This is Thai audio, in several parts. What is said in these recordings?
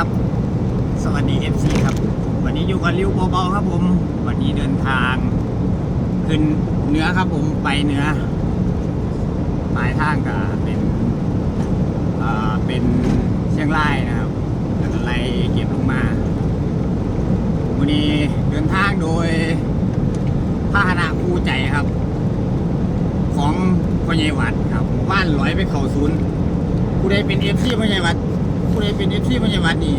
ครับ สวัสดี FC ครับ วันนี้อยู่กับริวเบาๆครับผม วันนี้เดินทาง ขึ้นเหนือครับผมไปเหนือปลายทางก็เป็นเอ่อเป็นเชียงรายนะครับแล้วก็ไล่เก็บลงมาวันนี้เดินทางโดยพาหนะคู่ใจครับ ของพญวัดครับหมู่บ้านลอยไปเขาศูนย์ผู้ใดเป็นเอฟซีพญวัด ผู้ใดเป็นเอฟซีพ่อใหญ่วัดนี่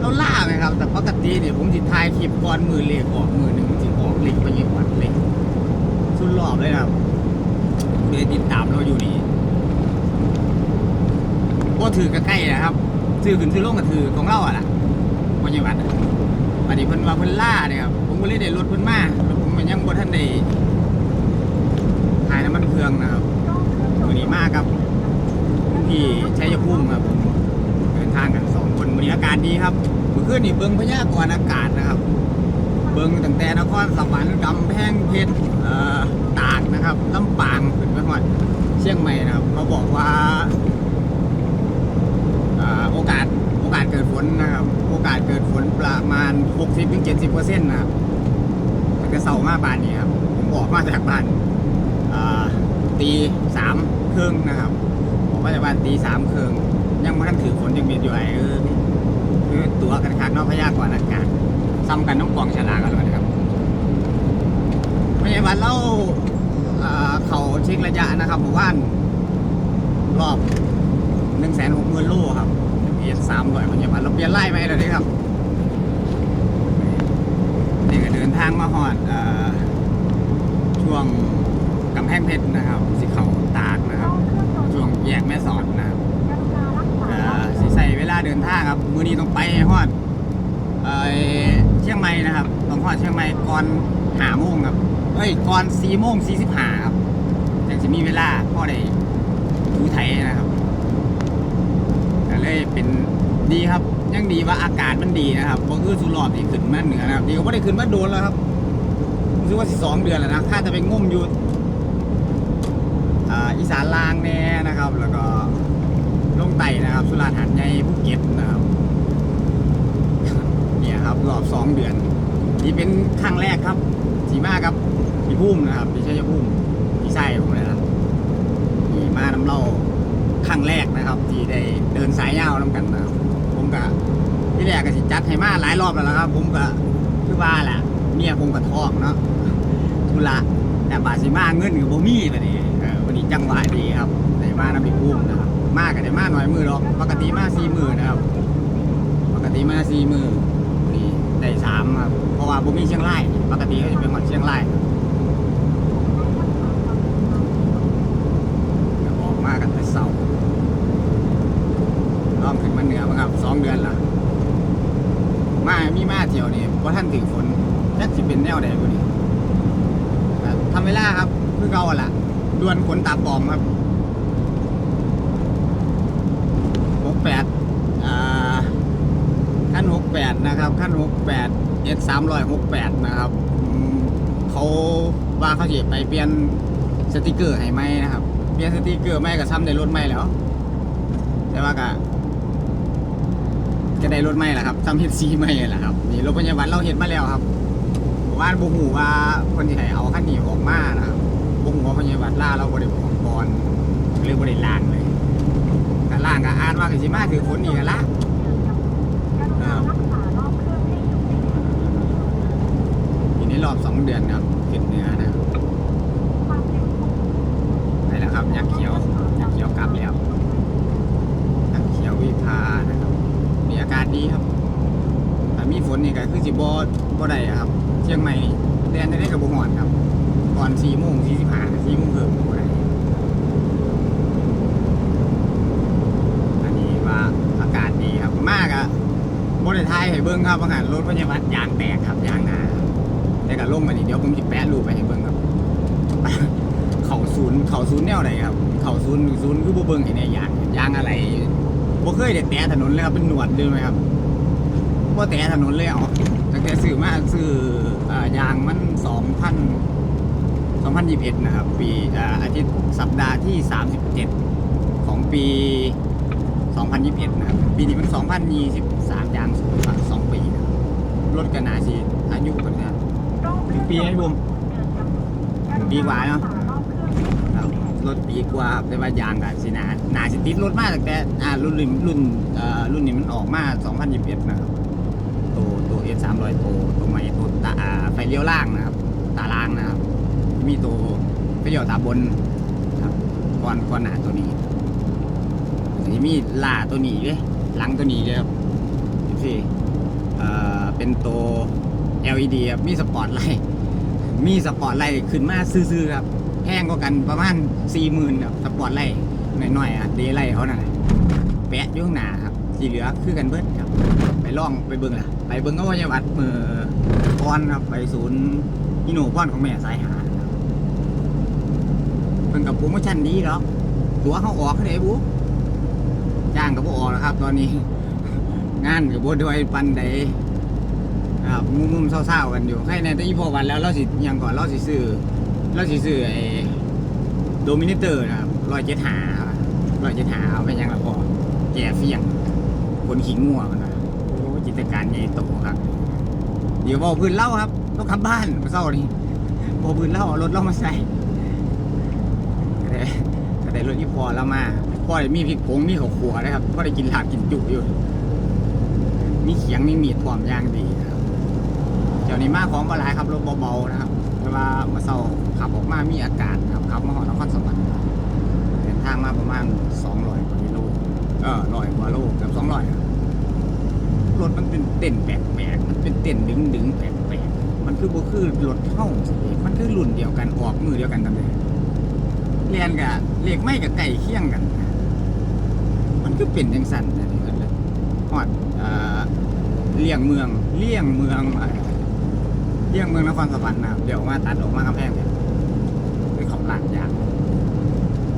เราล่าไหมครับ แต่ปกติเนี่ยผมสิทายคลิปก่อนมือเลขออกมือหนึ่งสิออกเลขพ่อใหญ่วัดเลขสุดรอบเลยครับผู้ใดติดตามเราอยู่นี่ก็ถือใกล้ๆนะครับซื้อขึ้นซื้อลงก็ถือของเราอะล่ะพ่อใหญ่วัดอะวันนี้เพิ่นว่าเพิ่นล่าเนี่ยครับผมก็เลยได้รถเพิ่นมาแล้วผมก็ยังบ่ทันได้ขายน้ำมันเครื่องนะครับวันนี้มากครับที่ชัยภูมิครับผมเดิน ทางกันสองคนวันนี้อากาศดีครับเมื่อคืนนี่เบิ้งพยากรณ์อากาศนะครับ เบิ้งตั้งแต่นครสวรรค์กำแพงเพชรตากนะครับลำปางถึงไปหอดเชียงใหม่นะครับเขาบอกว่าโอกาสโอกาสเกิดฝนนะครับ โอกาสเกิดฝนประมาณ 60-70%นะครับมันจะเสาร์มาบานนี้ครับผมออกมาจากบ้านตีสามครึ่งนะครับผมว่าจะบ้านตีสามครึ่ง ยังไม่ทันถือฝนยังเบีอยู่ไอ้เออคือตัวกันคักนอกพยากรณ์อากาศซ้ำกันน้องกองฉลากันเลยนะครับไม่ใช่วันเล่าเขาเช็คระยะนะครับหมู่บ้านรอบหนึ่งแสนหกหมื่นโลครับเพียสามร้อยมันจะวันเราเปลี่ยนไล่ไปเลยนี่ครับนี่ก็เดินทางมาหอดอช่วงกำแพงเพชรนะครับสิเขาตากนะครับ ช่วงแยกแม่สอดนะ ใส่เวลาเดินทางครับ มือนี้ต้องไปฮอดเอ่อเชียงใหม่นะครับต้องฮอดเชียงใหม่ก่อนหาโมงครับเอ้ยก่อนสี่โมงสี่สิบห้าครับยังจะมีเวลาพ่อได้ดูไทยนะครับก็เลยเป็นดีครับยังดีว่าอากาศมันดีนะครับเพราะคือสุรอบที่ขึ้นมาเหนือนะครับดีก็ไม่ได้ขึ้นมาโดนแล้วครับรู้สึกว่าสิสองเดือนแล้วนะข้าจะไปงมอยู่อ่าอีสานล่างแน่นะครับ แล้วก็ ไต่นะครับ สุราษฎร์หัดใหญ่ภูเก็ตนะครับ เนี่ยครับรอบสองเดือน นี่เป็นครั้งแรกครับสีมาครับพี่พุ่มนะครับพี่ชัยพุ่มพี่ไส้ผมเลยนะนี่มาน้ำเล่าครั้งแรกนะครับ ที่ได้เดินสายยาวน้ำกันนะครับผมกะที่แรกก็สิจัดให้มาหลายรอบแล้วนะครับ ผมก็คือว่าแหละเมียคงกระทอกเนาะธุระแต่บาสิมาเงินกับบ่มีบัดนี้วันนี้จังหวะดีครับได้มาน้ำพริพุ่มนะครับ มากันได้มาหน่อยมือหรอกปกติมาสี่มือนะครับ ปกติมาสี่มือนี่ได้สามครับเพราะว่าบ่มีเชียงรายปกติเขาจะเป็นหมดเชียงรายออกมากันแต่เสาร์ลองขึ้นมาเหนือบ้างครับสองเดือนละมามีมาเที่ยวนี่เพราะท่านถึงฝนจักสิเป็นแนวใดกูนี่ทำเวลาครับคือเก่าอะล่ะดวนขนตาปลอมครับหกแปดอ่า ขั้ นหกแปดนะครับขั้นหกแปดเอสสามร้อยหกแปดนะครับเขาว่าเขาจะไปเปลี่ยนสติกเกอร์ให้ไหมนะครับ เปลี่ยนสติกเกอร์ไม่ก็ซ้ำในรถไม่แล้วแต่ว่าก็จะได้รถไม่หละครับซ้ำเฮ็ดซีไม่ละครับนี่รถพยาบาลเราเห็นมาแล้วครับว่าบุหูว่าคนที่ให้เอาขั้นนี้ออกมานะครับบุหูว่าพยาบาลล่าเราบริบอกก่อนหรือบริล่างเลยก็ล่างก็อ่านว่าก็สิมาถือคนนี่กันละ ทีนี้รอบสองเดือนครับขึ้นเนื้อนะครับไปแล้วครับยักษ์เขียวยักษ์เขียวกลับแล้วยักษ์เขียววิภานะครับ มีอากาศดีครับแต่มีฝนนี่ก็คือสิบบ่ได้อะครับ เชียงใหม่เรียนได้กับบุหอนครับ ก่อนสี่โมงสี่สิบห้าสี่โมงครึ่งบ่ได้อันนี้ว่าอากาศดีครับมากอะ บริไทยให้เบิ้งครับอาหารรถพยาบาลยางแตกครับยางหนาแต่ก็ลงมานี่เดี๋ยวผมจะแปะรูปไปให้เบิ้งครับเขาศูนย์เขาศูนย์แนวไหนครับเขาศูนย์ศูนย์คือบ่เบิ้งเห็นไอ้ยางยางอะไรบ่เคยได้แตะถนนเลยครับเป็นหนวดเลยไหมครับบ่แตะถนนเลยเอ๋อตั้งแต่ซื้อมาซื้ออ่ายางมันสองพันสองพันยี่สิบเอ็ดนะครับ ปีอ่าอาทิตย์สัปดาห์ที่สามสิบเจ็ดของปี2021นะครับปีนี้มัน2023อย่างสองปีนะครับ รถกันนาสิอายุกันนะถึงปีให้บุมปีกว่าเนาะครับรถปีกว่าครับแต่ว่ายางกับสินาหนาสิติดรถมากแต่อ่ารุ่นรุ่นรุ่นเอ่อรุ่นนี้มันออกมา2021นะครับตัวตัว S 300 ตัวตัวใหม่ตัวตาอ่าไฟเลี้ยวล่างนะครับ ตาล่างนะครับ มีตัวไฟเลี้ยวตาบนครับก่อนก่อนหนาตัวนี้นี่มีล่าตัวนี้เลยหลังตัวนี้เลยครับที่เอ่อ เป็นตัว LED ครับมีสปอร์ตไลท์มีสปอร์ตไลท์ขึ้นมาซื่อๆครับแพงกว่ากันประมาณสี่หมื่นครับสปอร์ตไลท์หน่อยๆอะเดย์ไลท์เขาน่ะแปะอยู่ข้างหน้าครับที่เหลือคือกันเบิดครับ ไปล่องไปเบิ้งล่ะ ไปเบิ้งก็ว่าจะวัดมือพรครับไปศูนย์อิโนพรของแม่สายหาเพิ่นกับโปรโมชั่นดีหรอกตัวเขาออกเขาได้บุ๊จ้างกับพวกออกแล้วครับ ตอนนี้ งานกับพวกด้วยปันใด ครับมุมมุมเศร้าๆกันอยู่ให้ในแต่อีพอวันแล้วเราสิยังก่อนเราสิซื้อเราสิซื้อไอ้โดมิเนเตอร์นะครับร้อยเจ็ดหารอยเจ็ดหาเอาไปยังละพอแก่เฟียง คนขิงงัวมันนะโอ้จิตการใหญ่โตครับเดี๋ยวบอกพื้นเล่าครับต้องกลับบ้านมาเศร้านี่บอกพื้นเล่าเอารถเล่ามาใส่ก็ได้ก็ได้รถอีพอแล้วมาพ่อได้มีพริกผงมีข้าวขัวนะครับพ่อได้กินหลาบกินจุอยู่มีเขียงมีมีดพร้อมย่างดี เดี๋ยวนี้มาของก็หลายครับรถเบาๆนะครับแต่ว่ามาเศร้าขับออกมามีอากาศครับขับมาหอดนครสวรรค์เดินทางมาประมาณ200กว่ากิโลเออร้อยกว่าโลเกือบ200ครับรถมันเป็นเต้นแปลกๆมันเป็นเต้นดึงดึงแปลกๆมันคือบ่คือรถเท่ามันคือรุ่นเดียวกันออกมือเดียวกันทั้งเลยเรียนกับเลขไม่กับไก่เคี่ยงกัน มันคือเป็นจังสันนะนี่กันเลยฮอดเอ่อเลี่ยงเมืองเลี่ยงเมืองอะไร เลี่ยงเมืองนครสวรรค์นะครับเดี๋ยวมาตัดออกมากำแพงเนี่ยคือเขาหลังยาง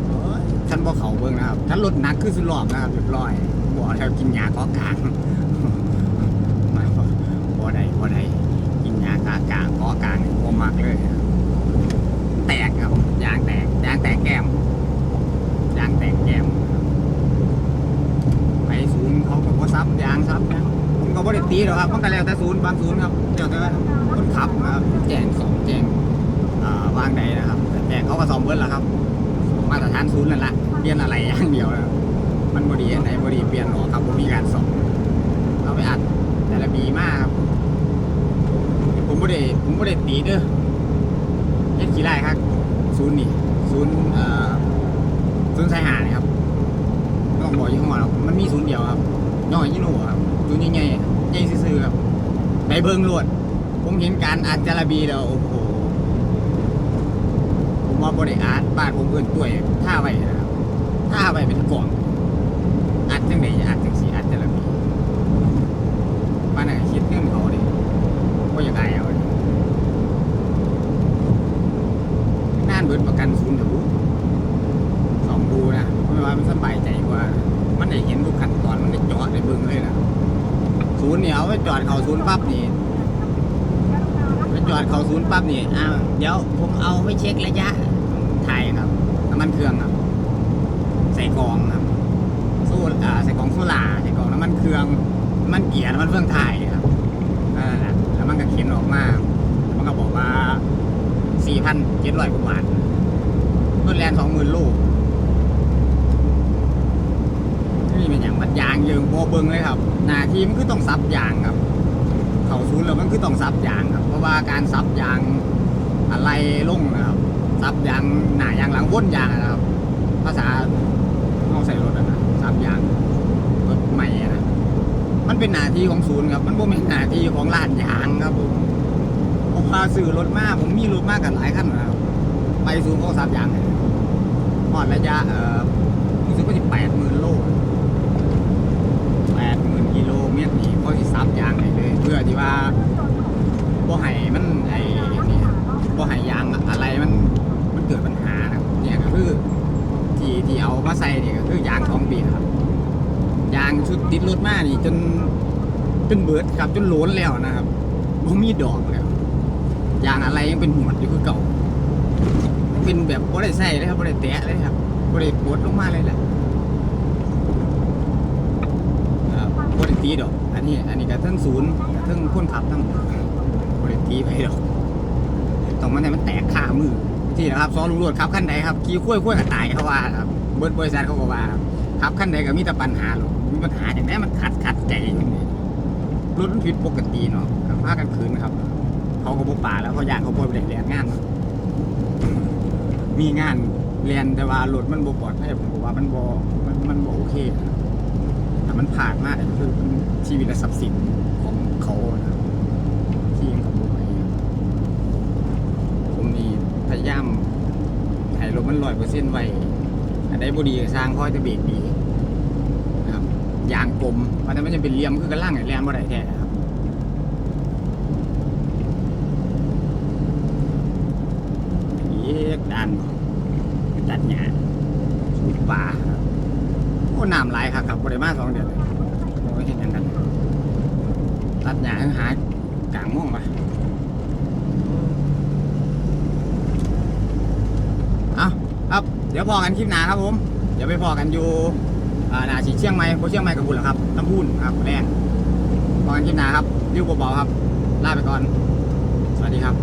โอ้นบอเขาเบิ่งนะครับฉันรถหนักคือสุดรอบนะครับเรียบร้อยบอแล้วกินยาขอกลางมาบ่บ่ได้บ่ได้กินยากากลางขอกลางบ่มักเลย แตกครับยางแตกยางแตกแก้มยางแตกแก้มไปศูนย์เขาก็บ่ซับยางซับนะผมก็บ่ได้ตีหรอกครับมันก็แล้วแต่ศูนย์บางศูนย์ครับเดี๋ยวแต่ว่า ทับนะครับแจ้งสองแจ้งอ่าวางใดนะครับแต่แจ้งเขาก็สอมเบิดแล้วครับ มาตรฐานศูนย์นั่นแหละเปลี่ยนอะไรอย่างเดียวนะมันบดีอันไหนบดีเปลี่ยนหรอครับผมมีการสอบเอาไปอัดแต่ละปีมากครับผมบ่ได้ผมบ่ได้ตีเด้อเฮ็ดขี้ไร่ครับศูนย์นี่ศูนย์เอ่อศูนย์สายหานี่ครับต้องบอกยี่ห้อเรามันมีศูนย์เดียวครับย่อยยี่หนูครับศูนย์ใหญ่ใหญ่ซื่อครับไปเบิ่งรวด ผมเห็นการอัดจาระบีแล้วโอ้โหผมว่าบริอาร์ตบ้านผมเกินตัวยท่าไว้นะครับท่าไว้เป็นกล่องอัดจังไหนอัดจังสีอัดจาระบีบ้านไหนคิดเรื่องเขาดิก็ยังไงเอาดิน่านเบิดประกันศูนย์ถอะสองดูนะเพราะว่ามันสบายใจกว่า มันได้เห็นทุกขั้นตอนมันได้จอดได้เบิ่งเลยนะศูนย์เนี่ยเอาไปจอดเขาศูนย์ปั๊บนี่ จอดเขาศูนย์ปั๊บนี่อ้าวเดี๋ยวผมเอาไปเช็คระยะถ่ายครับน้ำมันเครื่องครับ ใส่กองครับสู้อ่าใส่กองโซล่าใส่กองน้ำมันเครื่องน้ำมันเกียร์น้ำมันเครื่องถ่ายครับนั่นแหละแล้วมันก็เขียนออกมามันก็บอกว่าสี่พันเจ็ดร้อยกว่าบาทรถแลนสองหมื่นลูกนี่เป็นอย่างบัดยางเยิงโบเบิงเลยครับ หนาทีมันคือต้องซับยางครับ เขาศูนย์แล้วมันคือต้องซับยางครับ เพราะว่าการซับยางอะไรลุ่งนะครับซับยางหนายางหลังวนยางนะครับ ภาษาเอาใส่รถนะซับยางรถใหม่นะมันเป็นหน้าที่ของศูนย์ครับ มันบ่เป็นหน้าที่ของร้านยางครับผมผมพาซื้อรถมากผมมีรถมากกันหลายคันนะครับไปศูนย์เขาซับยางให้พอดระยะเอ่อรู้สึกว่าจะแปดหมื่นโลแปดหมื่นกิโลเมตรนี่เขาสิซับยางเลย พื่อที่ว่าบ่ให้มันไอ้นี่บ่ให้ยางอะไรมันมันเกิดปัญหานะครับเนี่ยก็คือที่ที่เอามาใส่นี่ก็คือยางของปีนะครับยางชุดติดรถมานี่จนจนเบิดครับจนโหลนแล้วนะครับบ่มีดอกแล้วยางอะไรยังเป็นหมวดอยู่คือเก่า เป็นแบบบ่ได้ใส่เลยครับบ่ได้แตะเลยครับบ่ได้ปลดลงมาเลยแหละ บริ ตีดอก อันนี้ อันนี้ก็ทั้งศูนย์ทั้งคนขับทั้งบริตีไปดอกต้องมันให้มันแตกขามือที่นะครับซ้อนลุงรวดขับขั้นใดครับขี่คุ้ยคุ้ยกับตายเขาว่าครับเบิร์ดบริษัทเขาก็ว่าครับขับขั้นใดก็มีแต่ปัญหาหรอกมีปัญหาอย่างนี้มันขัดขัดใจอย่างนี้รถมันผิดปกติเนาะกับพากันคืนครับ เขาก็บุกป่าแล้วเขาอยากเขาบ่ได้เรียนงาน มีงานเรียนแต่ว่ารถมันบ่ปลอดภัยผมบอกว่ามันบ่มันมันบ่โอเค มันผ่านมากคือมันชีวิตและทรัพย์สินของเขานะที่ยังผมไปผมนี่พยายามให้รถมันร้อยเปอร์เซ็นต์ไว้อันใดบ่ดีสร้างค่อยจะเบรกดีนะครับยางกลมเพราะฉะนั้นมันจะเป็นเหลี่ยมคือกระล่างไอ้แรงบ่ได้แท้ครับเยกดันจัดหยาสูบป่า อ้น้ำไหลครับครับบริมาสองเดือนเลยโอ้ยเห็นยังกัน ตัดหยาหากลางม่วงปะเอาครับ เดี๋ยวพอกันคลิปหนาครับผม เดี๋ยวไปพอกันอยู่หนาสีเชียงใหม่โคเชียงใหม่กับบุญเหรอครับลำพูนครับแรกพอกันคลิปหนาครับริ้วเบาๆครับ ลาไปก่อน สวัสดีครับ